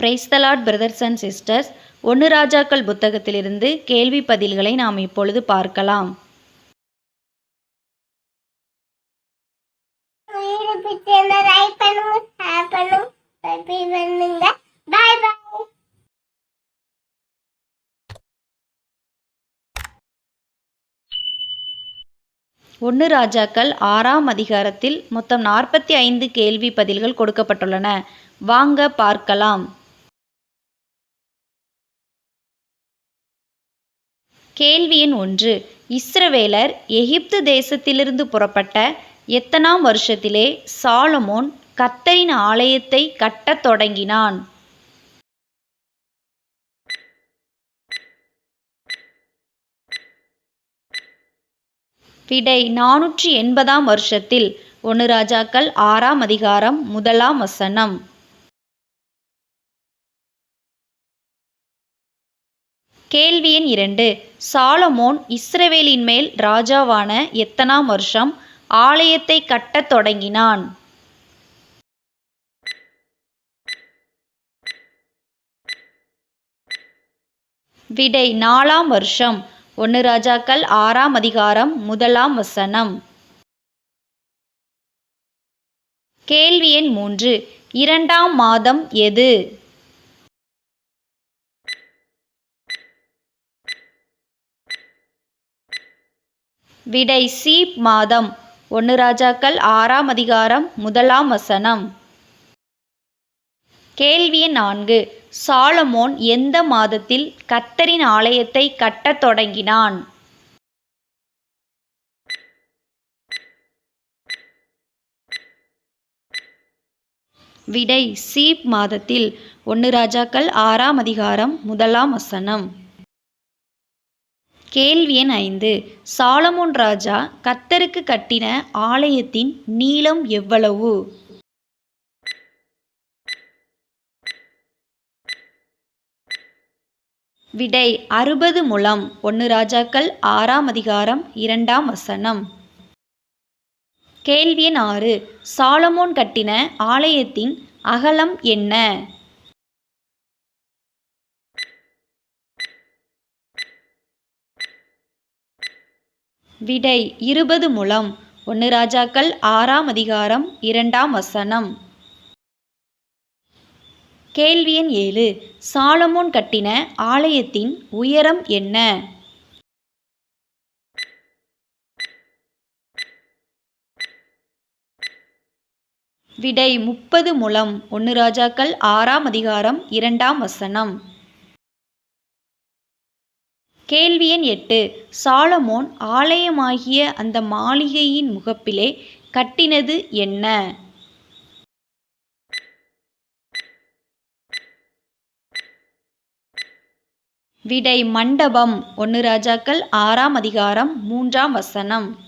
Praise the Lord brothers and sisters ஒன்று ராஜாக்கள் புத்தகத்திலிருந்து கேள்வி பதில்களை நாம் இப்பொழுது பார்க்கலாம். ஒன்று ராஜாக்கள் ஆறாம் அதிகாரத்தில் மொத்தம் நாற்பத்தி ஐந்து கேள்வி பதில்கள் கொடுக்கப்பட்டுள்ளன. வாங்க பார்க்கலாம். கேள்வி எண் ஒன்று. இஸ்ரவேலர் எகிப்து தேசத்திலிருந்து புறப்பட்ட எத்தனாம் வருஷத்திலே சாலமோன் கத்தரின் ஆலயத்தை கட்டத் தொடங்கினான். விடை நானூற்றி எண்பதாம் வருஷத்தில் ஒன்று ராஜாக்கள் ஆறாம் அதிகாரம் முதலாம் வசனம். கேள்வி எண் இரண்டு. சாலமோன் இஸ்ரவேலின் மேல் ராஜாவான எத்தனாம் வருஷம்? ஆலயத்தை கட்டத் தொடங்கினான். விடை நாலாம் வருஷம். ஒன்று ராஜாக்கள் ஆறாம் அதிகாரம் முதலாம் வசனம். கேள்வி எண் மூன்று. இரண்டாம் மாதம் எது? விடை சீப் மாதம். ஒன்று ராஜாக்கள் ஆறாம் அதிகாரம் முதலாம் வசனம். கேள்வி நான்கு. சாலமோன் எந்த மாதத்தில் கத்தரின் ஆலயத்தை கட்டத் தொடங்கினான்? விடை சீப் மாதத்தில். ஒன்று ராஜாக்கள் ஆறாம் அதிகாரம் முதலாம் வசனம். கேள்வி எண் ஐந்து. சாலமோன் ராஜா கத்தருக்கு கட்டின ஆலயத்தின் நீளம் எவ்வளவு? விடை அறுபது முழம். ஒன்று ராஜாக்கள் ஆறாம் அதிகாரம் இரண்டாம் வசனம். கேள்வி எண் ஆறு. சாலமோன் கட்டின ஆலயத்தின் அகலம் என்ன? விடை இருபது முழம் ஒன்று ராஜாக்கள் ஆறாம் அதிகாரம் இரண்டாம் வசனம். கேள்வி எண் ஏழு. சாலமோன் கட்டின ஆலயத்தின் உயரம் என்ன? விடை முப்பது முழம் ஒன்று ராஜாக்கள் ஆறாம் அதிகாரம் இரண்டாம் வசனம். கேள்வி எண் எட்டு. சாலமோன் ஆலயமாகிய அந்த மாளிகையின் முகப்பிலே கட்டினது என்ன? விடை மண்டபம். ஒன்று ராஜாக்கள். ஆறாம் அதிகாரம். மூன்றாம் வசனம்.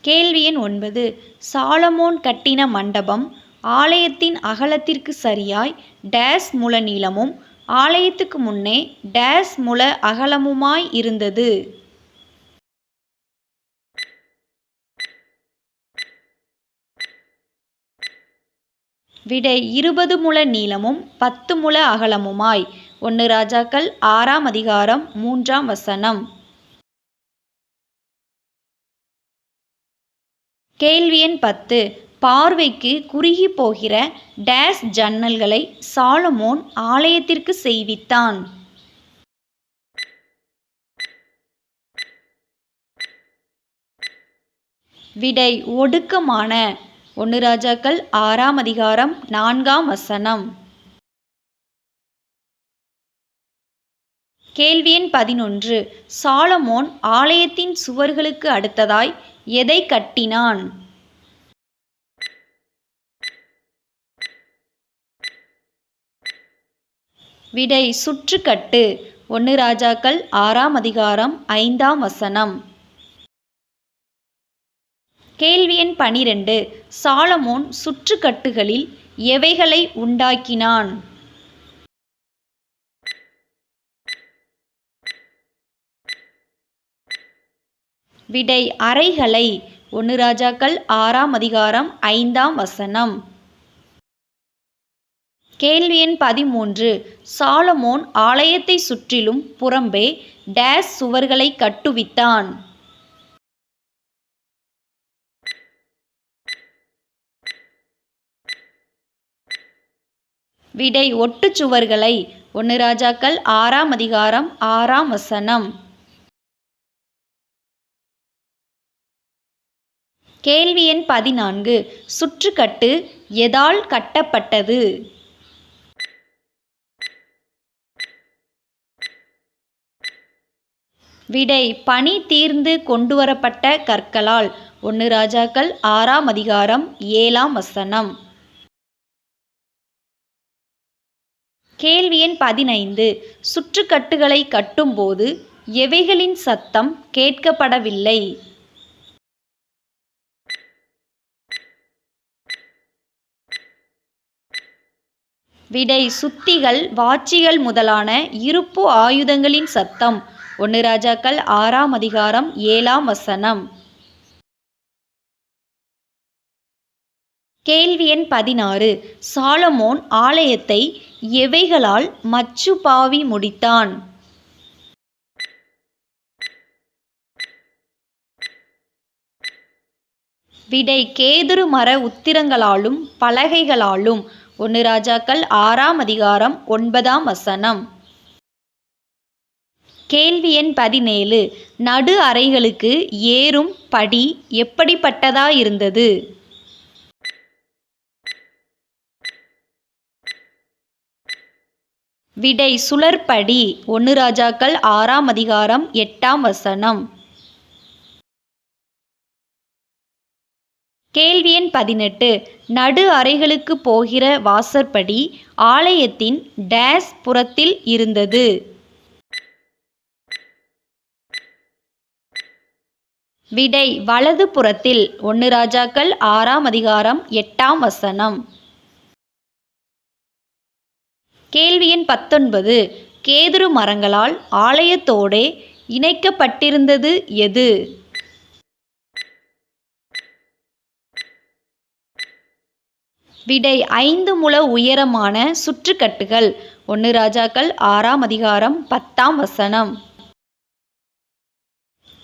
கேள்வி எண் ஒன்பது. சாலமோன் கட்டின மண்டபம் ஆலயத்தின் அகலத்திற்கு சரியாய் டேஸ் முல நீளமும் ஆலயத்துக்கு முன்னே டேஸ் முழ அகலமுமாய் இருந்தது. விடை இருபது முழ நீளமும் பத்து முழ அகலமுமாய். ஒன்று ராஜாக்கள் ஆறாம் அதிகாரம் மூன்றாம் வசனம். கேள்வி எண் பத்து. பார்வைக்கு குறுகி போகிற டேஸ் ஜன்னல்களை சாலமோன் ஆலயத்திற்கு செய்வித்தான். விடை ஒடுக்கமான. ஒன்று ராஜாக்கள் ஆறாம் அதிகாரம் நான்காம் வசனம். கேள்வி எண் பதினொன்று. சாலமோன் ஆலயத்தின் சுவர்களுக்கு அடுத்ததாய் எதை கட்டினான்? விடை சுற்றுக்கட்டு. ஒன்று ராஜாக்கள் ஆறாம் அதிகாரம் ஐந்தாம் வசனம். கேள்வி எண் பனிரெண்டு. சாலமோன் சுற்றுக்கட்டுகளில் எவைகளை உண்டாக்கினான்? விடை அறைகளை. ஒன்று ராஜாக்கள் ஆறாம் அதிகாரம் ஐந்தாம் வசனம். கேள்வி எண் பதிமூன்று. சாலமோன் ஆலயத்தை சுற்றிலும் புறம்பே டேஸ் சுவர்களை கட்டுவித்தான். விடை ஒட்டுச் சுவர்களை ஒன்று ராஜாக்கள் ஆறாம் அதிகாரம் ஆறாம் வசனம். கேள்வி எண் பதினான்கு. சுற்றுக்கட்டு எதால் கட்டப்பட்டது? விடை பணி தீர்ந்து கொண்டுவரப்பட்ட கற்களால். ஒன்று ராஜாக்கள் ஆறாம் அதிகாரம் ஏழாம் வசனம். கேள்வி எண் பதினைந்து. சுற்றுக்கட்டுகளை கட்டும்போது எவைகளின் சத்தம் கேட்கப்படவில்லை? விடை சுத்திகள் வாச்சிகள் முதலான இருப்பு ஆயுதங்களின் சத்தம். ஒன்று ராஜாக்கள் ஆறாம் அதிகாரம் ஏழாம் வசனம். கேள்வி எண் பதினாறு. சாலமோன் ஆலயத்தை எவைகளால் மச்சு பாவி முடித்தான்? விடை கேதுரு மர உத்திரங்களாலும் பலகைகளாலும். ஒன்று ராஜாக்கள் ஆறாம் அதிகாரம் ஒன்பதாம் வசனம். கேள்வி எண் பதினேழு. நடு அறைகளுக்கு ஏறும் படி எப்படிப்பட்டதாயிருந்தது? விடை சுழற்படி. ஒன்று ராஜாக்கள் ஆறாம் அதிகாரம் எட்டாம் வசனம். கேள்வி எண் பதினெட்டு. நடு அறைகளுக்கு போகிற வாசற்படி ஆலயத்தின் டேஸ் புறத்தில் இருந்தது. விடை வலது புறத்தில் ஒன்று ராஜாக்கள் ஆறாம் அதிகாரம் எட்டாம் வசனம். கேள்வி எண் பத்தொன்பது. கேதுரு மரங்களால் ஆலயத்தோடே இணைக்கப்பட்டிருந்தது எது? விடை ஐந்து முழ உயரமான சுற்றுக்கட்டுகள். ஒன்று ராஜாக்கள் ஆறாம் அதிகாரம் பத்தாம் வசனம்.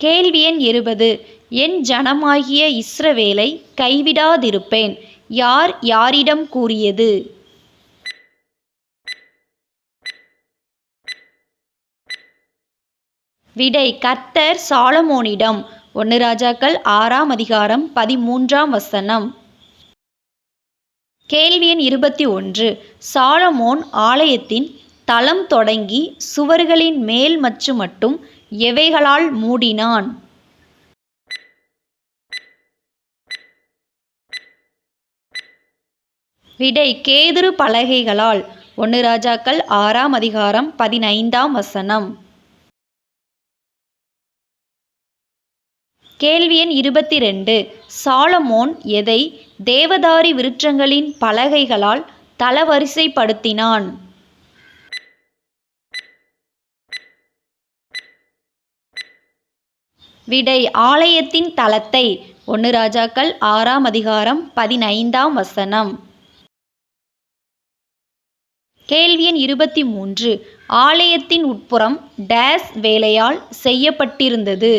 கேள்வி எண் இருபது. என் ஜனமாகிய இஸ்ரவேலை கைவிடாதிருப்பேன். யார் யாரிடம் கூறியது? விடை கர்த்தர் சாலமோனிடம். ஒன்று ராஜாக்கள் ஆறாம் அதிகாரம் பதிமூன்றாம் வசனம். கேள்வி எண் இருபத்தி ஒன்று. சாலமோன் ஆலயத்தின் தளம் தொடங்கி சுவர்களின் மேல் மச்சு மட்டும் எவைகளால் மூடினான்? விடை கேதுரு பலகைகளால். ஒன்று ராஜாக்கள் ஆறாம் அதிகாரம் பதினைந்தாம் வசனம். கேள்வி எண் இருபத்தி ரெண்டு சாலமோன் எதை தேவதாரி விருட்சங்களின் பலகைகளால் தளவரிசைப்படுத்தினான்? விடை ஆலயத்தின் தளத்தை. ஒன்று ராஜாக்கள் ஆறாம் அதிகாரம் பதினைந்தாம் வசனம். கேள்வி எண் இருபத்தி மூன்று. ஆலயத்தின் உட்புறம் டேஸ் வேலையால் செய்யப்பட்டிருந்தது.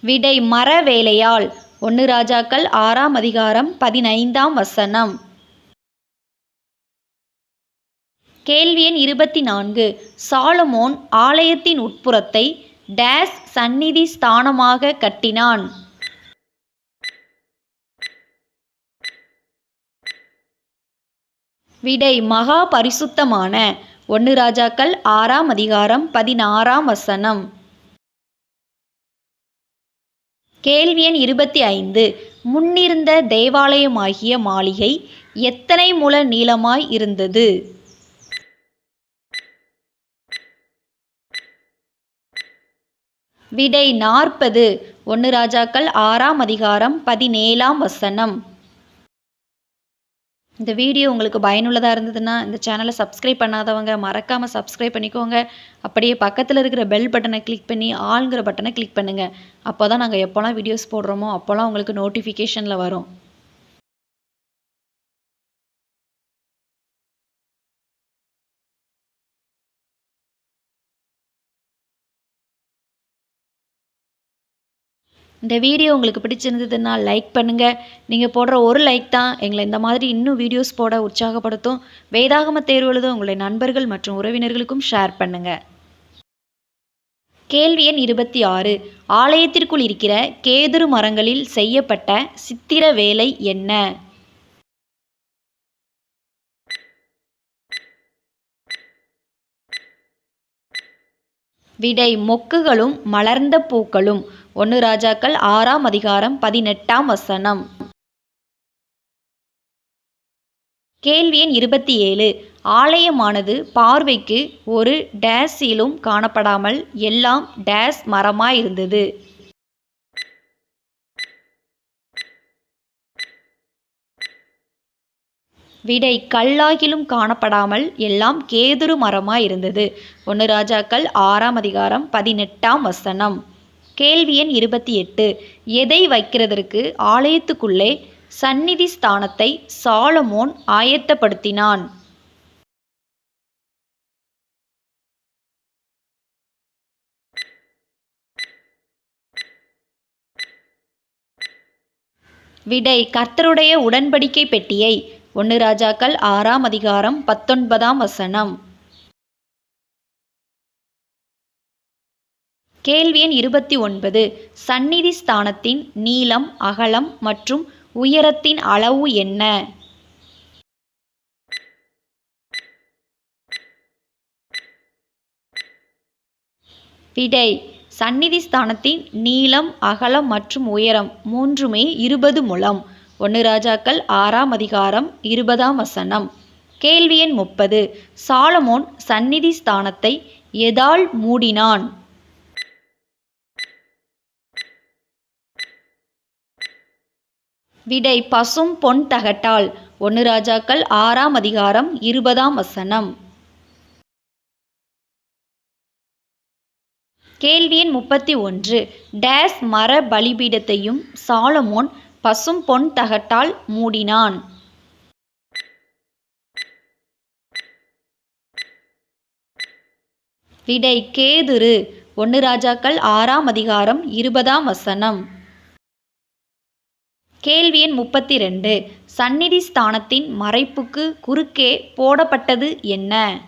விடை மர வேலையால். ஒன்று ராஜாக்கள் ஆறாம் அதிகாரம் பதினைந்தாம் வசனம். கேள்வி எண் இருபத்தி நான்கு சாலமோன் ஆலயத்தின் உட்புறத்தை டேஸ் சந்நிதி ஸ்தானமாக கட்டினான். விடை மகா பரிசுத்தமான. ஒன்று ராஜாக்கள் ஆறாம் அதிகாரம் பதினாறாம் வசனம். கேள்வி எண் இருபத்தி ஐந்து முன்னிருந்த தேவாலயமாகிய மாளிகை எத்தனை முழ நீளமாய் இருந்தது? விடை நாற்பது. ஒன்று ராஜாக்கள் ஆறாம் அதிகாரம் பதினேழாம் வசனம். இந்த வீடியோ உங்களுக்கு பயனுள்ளதாக இருந்ததுன்னா இந்த சேனலை சப்ஸ்கிரைப் பண்ணாதவங்க மறக்காமல் சப்ஸ்கிரைப் பண்ணிக்கோங்க. அப்படியே பக்கத்தில் இருக்கிற பெல் பட்டனை கிளிக் பண்ணி ஆளுங்கிற பட்டனை கிளிக் பண்ணுங்கள் அப்போ தான் நாங்கள் எப்போல்லாம் வீடியோஸ் போடுறோமோ அப்போல்லாம் உங்களுக்கு நோட்டிஃபிகேஷனில் வரும். இந்த வீடியோ உங்களுக்கு பிடிச்சிருந்ததுன்னா லைக் பண்ணுங்கள் நீங்கள் போடுற ஒரு லைக் தான் எங்களை இந்த மாதிரி இன்னும் வீடியோஸ் போட உற்சாகப்படுத்தும். வேதாகம தேர்வு எழுத உங்களுடைய நண்பர்கள் மற்றும் உறவினர்களுக்கும் ஷேர் பண்ணுங்கள் கேள்வி எண் இருபத்தி ஆறு. ஆலயத்திற்குள் இருக்கிற கேதுரு மரங்களில் செய்யப்பட்ட சித்திர வேலை என்ன? விடை மொக்குகளும் மலர்ந்த பூக்களும். ஒன்று ராஜாக்கள் ஆறாம் அதிகாரம் பதினெட்டாம் வசனம். கேள்வி எண் இருபத்தி ஏழு. ஆலயமானது பார்வைக்கு ஒரு டேஸிலும் காணப்படாமல் எல்லாம் டேஸ் மரமாயிருந்தது. விடை கல்லாகிலும் காணப்படாமல் எல்லாம் கேதுரு மரமாயிருந்தது. ஒன்று ராஜாக்கள் ஆறாம் அதிகாரம் பதினெட்டாம் வசனம். கேள்வி எண் இருபத்தி எட்டு. எதை வைக்கிறதற்கு ஆலயத்துக்குள்ளே சந்நிதி ஸ்தானத்தை சாலமோன் ஆயத்தப்படுத்தினான்? விடை கர்த்தருடைய உடன்படிக்கை பெட்டியை. ஒன்று ராஜாக்கள் ஆறாம் அதிகாரம் பத்தொன்பதாம் வசனம். கேள்வி எண் இருபத்தி ஒன்பது. சந்நிதி ஸ்தானத்தின் நீளம் அகலம் மற்றும் உயரத்தின் அளவு என்ன? விடை. சந்நிதி ஸ்தானத்தின் நீளம் அகலம் மற்றும் உயரம் மூன்றுமே இருபது முழம் ஒன்று ராஜாக்கள் ஆறாம் அதிகாரம் இருபதாம் வசனம். கேள்வி எண் முப்பது. சாலமோன் சந்நிதி ஸ்தானத்தை எதால் மூடினான்? விடை பசும் பொன் தகட்டால். ஒன்று ராஜாக்கள் ஆறாம் அதிகாரம் இருபதாம் வசனம். கேள்வி எண் முப்பத்தி ஒன்று. டேஸ் மர பலிபீடத்தையும் சாலமோன் பசும் பொன் தகட்டால் மூடினான். விடை கேதுரு. ஒன்று ராஜாக்கள் ஆறாம் அதிகாரம் இருபதாம் வசனம். கேள்வி எண் முப்பத்தி ரெண்டு சந்நிதி ஸ்தானத்தின் மறைப்புக்கு குறுக்கே போடப்பட்டது என்ன?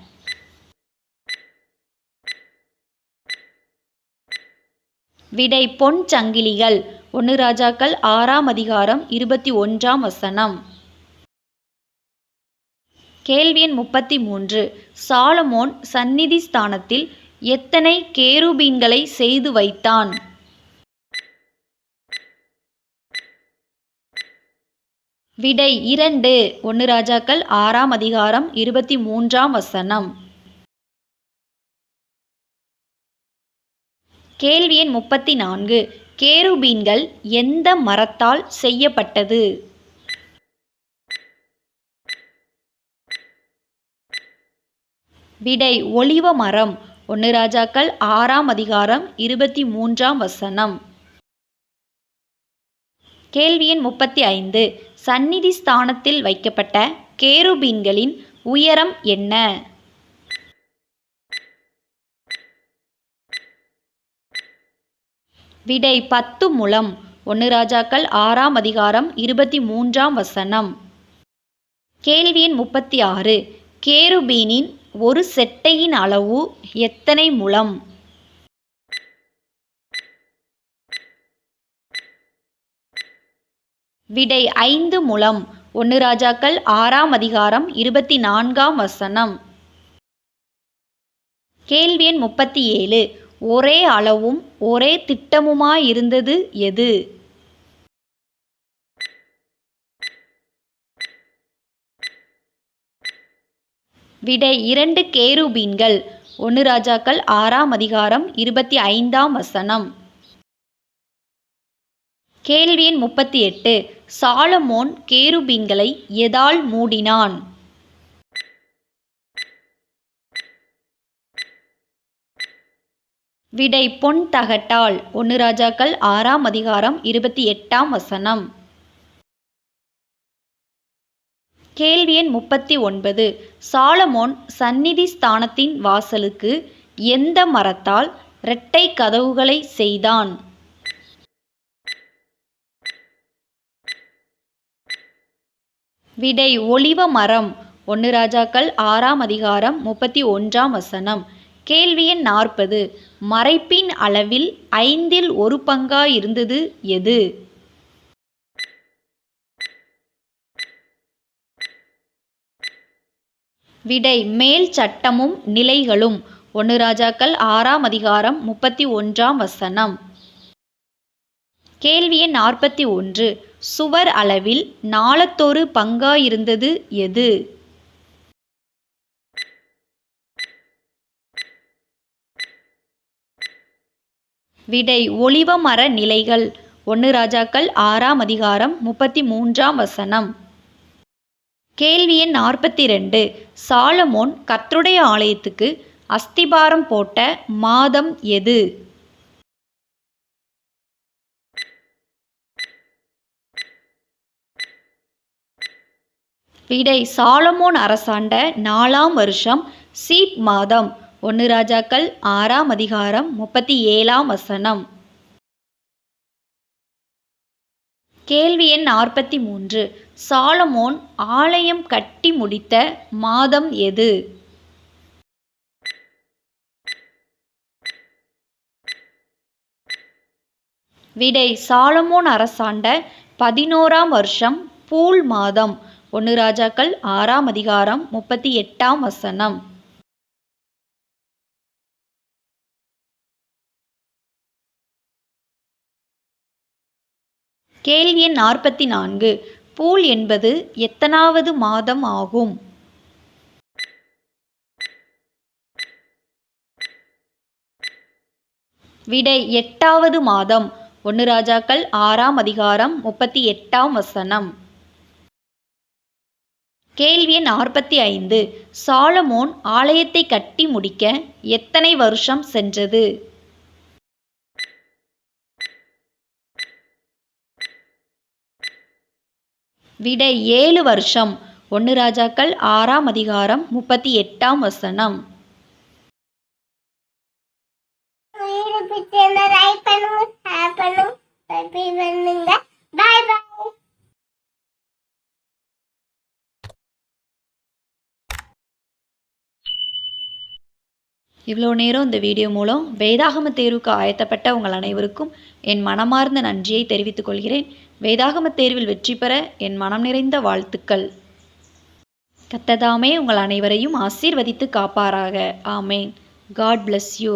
விடை பொன் சங்கிலிகள். ஒன்று ராஜாக்கள் ஆறாம் அதிகாரம் இருபத்தி ஒன்றாம் வசனம். கேள்வி எண் முப்பத்தி மூன்று சாலமோன் சந்நிதி ஸ்தானத்தில் எத்தனை கேருபீன்களை செய்து வைத்தான்? விடை இரண்டு. ஒன்று ராஜாக்கள் ஆறாம் அதிகாரம் இருபத்தி மூன்றாம் வசனம். கேள்வி எண் முப்பத்தி நான்கு. கேருபீன்கள் எந்த மரத்தால் செய்யப்பட்டது? விடை ஒளிவ மரம். ஒன்று ராஜாக்கள் ஆறாம் அதிகாரம் இருபத்தி மூன்றாம் வசனம். கேள்வி எண் முப்பத்தி ஐந்து. சந்நிதி ஸ்தானத்தில் வைக்கப்பட்ட கேருபீன்களின் உயரம் என்ன? விடை பத்து முலம். ஒன்று ராஜாக்கள் ஆறாம் அதிகாரம் இருபத்தி மூன்றாம் வசனம். கேள்வி எண் முப்பத்தி ஆறு. கேருபீனின் ஒரு செட்டையின் அளவு எத்தனை முலம்? விடை ஐந்து முலம். ஒன்று ராஜாக்கள் ஆறாம் அதிகாரம் இருபத்தி நான்காம் வசனம். கேள்வி எண் முப்பத்தி ஏழு. ஒரே அளவும் ஒரே திட்டமுமாயிருந்தது எது? விடை இரண்டு கேருபீன்கள். ஒன்று ராஜாக்கள் ஆறாம் அதிகாரம் இருபத்தி ஐந்தாம் வசனம். கேள்வி எண் முப்பத்தி எட்டு. சாலமோன் கேருபீன்களை எதால் மூடினான்? விடை பொன் தகட்டால். ஒன்று ராஜாக்கள் ஆறாம் அதிகாரம் இருபத்தி எட்டாம் வசனம். கேள்வி எண் முப்பத்தி ஒன்பது. சாலமோன் சந்நிதி ஸ்தானத்தின் வாசலுக்கு எந்த மரத்தால் இரட்டை கதவுகளை செய்தான்? விடை ஒளிவ மரம். ஒன்று ராஜாக்கள் ஆறாம் அதிகாரம் முப்பத்தி ஒன்றாம் வசனம். கேள்வி எண் நாற்பது. மறைப்பின் அளவில் ஐந்தில் ஒரு பங்காயிருந்தது எது? விடை மேல் சட்டமும் நிலைகளும். ஒன்று ராஜாக்கள் ஆறாம் அதிகாரம் முப்பத்தி ஒன்றாம் வசனம். கேள்வி எண் நாற்பத்தி ஒன்று. சுவர் அளவில் நாளத்தொரு பங்காயிருந்தது எது? விடை ஒளிவமர நிலைகள். ஒன்று ராஜாக்கள் ஆறாம் அதிகாரம் முப்பத்தி மூன்றாம் வசனம். கேள்வி எண் நாற்பத்தி ரெண்டு சாலமோன் கர்த்தருடைய ஆலயத்துக்கு அஸ்திபாரம் போட்ட மாதம் எது? விடை சாலமோன் அரசாண்ட நாலாம் வருஷம் சீப் மாதம். ஒன்று ராஜாக்கள் ஆறாம் அதிகாரம் முப்பத்தி ஏழாம் வசனம். கேள்வி எண் நாற்பத்தி மூன்று. சாலமோன் ஆலயம் கட்டி முடித்த மாதம் எது? விடை சாலமோன் அரசாண்ட பதினோராம் வருஷம் பூல் மாதம். ஒன்று ராஜாக்கள் ஆறாம் அதிகாரம் முப்பத்தி எட்டாம் வசனம். கேள்வி எண் நாற்பத்தி நான்கு. பூல் என்பது எத்தனாவது மாதம் ஆகும்? விடை எட்டாவது மாதம். ஒன்று ராஜாக்கள் ஆறாம் அதிகாரம் முப்பத்தி எட்டாம் வசனம். கேள்வி எண் நாற்பத்தி ஐந்து. சாலமோன் ஆலயத்தை கட்டி முடிக்க எத்தனை வருஷம் சென்றது? விட ஏழு வருஷம். ஒன்று ராஜாக்கள் ஆறாம் அதிகாரம் முப்பத்தி எட்டாம் வசனம். பண்ணுங்க பாய் பாய் இவ்வளோ நேரம் இந்த வீடியோ மூலம் வேதாகம தேர்வுக்கு ஆயத்தப்பட்ட உங்கள் அனைவருக்கும் என் மனமார்ந்த நன்றியை தெரிவித்துக் கொள்கிறேன். வேதாகம தேர்வில் வெற்றி பெற என் மனம் நிறைந்த வாழ்த்துக்கள். கத்ததாமே உங்கள் அனைவரையும் ஆசீர்வதித்து காப்பாராக. ஆமேன். God bless you